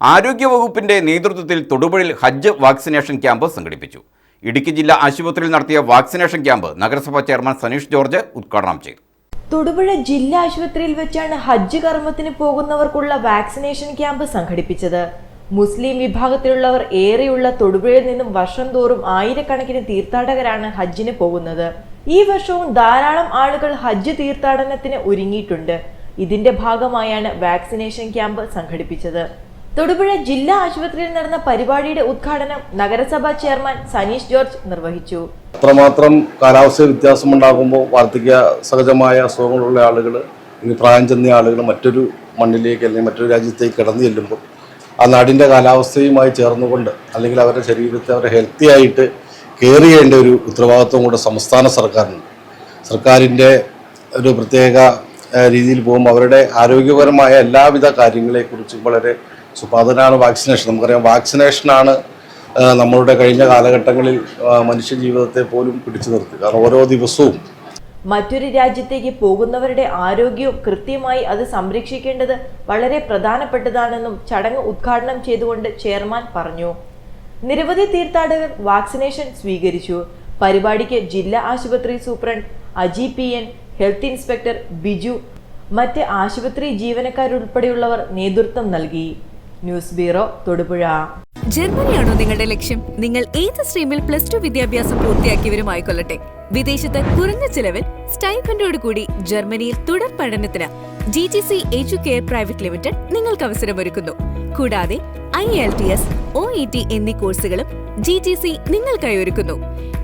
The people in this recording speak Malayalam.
ആരോഗ്യവകുപ്പിന്റെ നേതൃത്വത്തിൽ തൊടുപുഴയിൽ ഹജ്ജ് വാക്സിനേഷൻ ക്യാമ്പ് സംഘടിപ്പിച്ചു. ഇടുക്കി ജില്ലാ ആശുപത്രിയിൽ നടത്തിയ വാക്സിനേഷൻ ക്യാമ്പ് നഗരസഭാ ചെയർമാൻ സനീഷ് ജോർജ് ഉദ്ഘാടനം ചെയ്തു. തൊടുപുഴ ജില്ലാ ആശുപത്രിയിൽ വെച്ചാണ് ഹജ്ജ് കർമ്മത്തിന് പോകുന്നവർക്കുള്ള വാക്സിനേഷൻ ക്യാമ്പ് സംഘടിപ്പിച്ചത്. മുസ്ലിം വിഭാഗത്തിലുള്ളവർ ഏറെയുള്ള തൊടുപുഴയിൽ നിന്നും വർഷം തോറും ആയിരക്കണക്കിന് തീർത്ഥാടകരാണ് ഹജ്ജിന് പോകുന്നത്. ഈ വർഷവും ധാരാളം ആളുകൾ ഹജ്ജ് തീർത്ഥാടനത്തിന് ഒരുങ്ങിയിട്ടുണ്ട്. ഇതിന്റെ ഭാഗമായാണ് വാക്സിനേഷൻ ക്യാമ്പ് സംഘടിപ്പിച്ചത്. തൊടുപുഴ ജില്ലാ ആശുപത്രിയിൽ നടന്ന പരിപാടിയുടെ ഉദ്ഘാടനം നഗരസഭാ ചെയർമാൻ സനീഷ് ജോർജ് നിർവഹിച്ചു. അത്രമാത്രം കാലാവസ്ഥ വ്യത്യാസം ഉണ്ടാകുമ്പോൾ വാർദ്ധക്യ സഹജമായ അസുഖങ്ങളുള്ള ആളുകൾ ഇനി പ്രായം ചെന്ന ആളുകൾ മറ്റൊരു മണ്ണിലേക്ക് അല്ലെങ്കിൽ മറ്റൊരു രാജ്യത്തേക്ക് കടന്നു ചെല്ലുമ്പോൾ ആ നാടിന്റെ കാലാവസ്ഥയുമായി ചേർന്നുകൊണ്ട് അല്ലെങ്കിൽ അവരുടെ ശരീരത്തെ അവരെ ഹെൽത്തി ആയിട്ട് കെയർ ചെയ്യേണ്ട ഒരു ഉത്തരവാദിത്വം കൂടെ സംസ്ഥാന സർക്കാരിന് സർക്കാരിന്റെ ഒരു പ്രത്യേക രീതിയിൽ പോകുമ്പോൾ അവരുടെ ആരോഗ്യപരമായ എല്ലാവിധ കാര്യങ്ങളെക്കുറിച്ചും വളരെ സുപാതനാണ് വാക്സിനേഷൻ നമുക്കറിയാം വാക്സിനേഷനാണ് നമ്മളുടെ കഴിഞ്ഞ കാലഘട്ടങ്ങളിൽ മനുഷ്യ ജീവിതത്തെ പോലും പിടിച്ചു നിർത്തി കാരണം ഓരോ ദിവസവും മറ്റൊരു രാജ്യത്തേക്ക് പോകുന്നവരുടെ ആരോഗ്യവും കൃത്യമായി അത് സംരക്ഷിക്കേണ്ടത് വളരെ പ്രധാനപ്പെട്ടതാണെന്നും ചടങ്ങ് ഉദ്ഘാടനം ചെയ്തുകൊണ്ട് ചെയർമാൻ പറഞ്ഞു. നിരവധി തീർത്ഥാടകർ വാക്സിനേഷൻ സ്വീകരിച്ചു. പരിപാടിക്ക് ജില്ലാ ആശുപത്രി superintendent Aji P N health inspector Biju മറ്റ് ആശുപത്രി ജീവനക്കാരുൾപ്പെടെയുള്ളവർ നേതൃത്വം നൽകി. News bureau Thodupuzha. ജർമ്മനിയാണോ നിങ്ങളുടെ ലക്ഷ്യം? നിങ്ങൾ ഏത് സ്ട്രീമിൽ പ്ലസ് ടു വിദ്യാഭ്യാസം പൂർത്തിയാക്കിയവരുമായിക്കൊള്ളട്ടെ വിദേശത്ത് കുറഞ്ഞ ചിലവിൽ സ്റ്റൈഫൻഡോട് കൂടി ജർമ്മനിയിൽ തുടർ പഠനത്തിന് G T C Educare private limited നിങ്ങൾക്ക് അവസരമൊരുക്കുന്നു. കൂടാതെ I L T S O E T എന്നീ കോഴ്സുകളും ജി ടി സി നിങ്ങൾക്കായി ഒരുക്കുന്നു.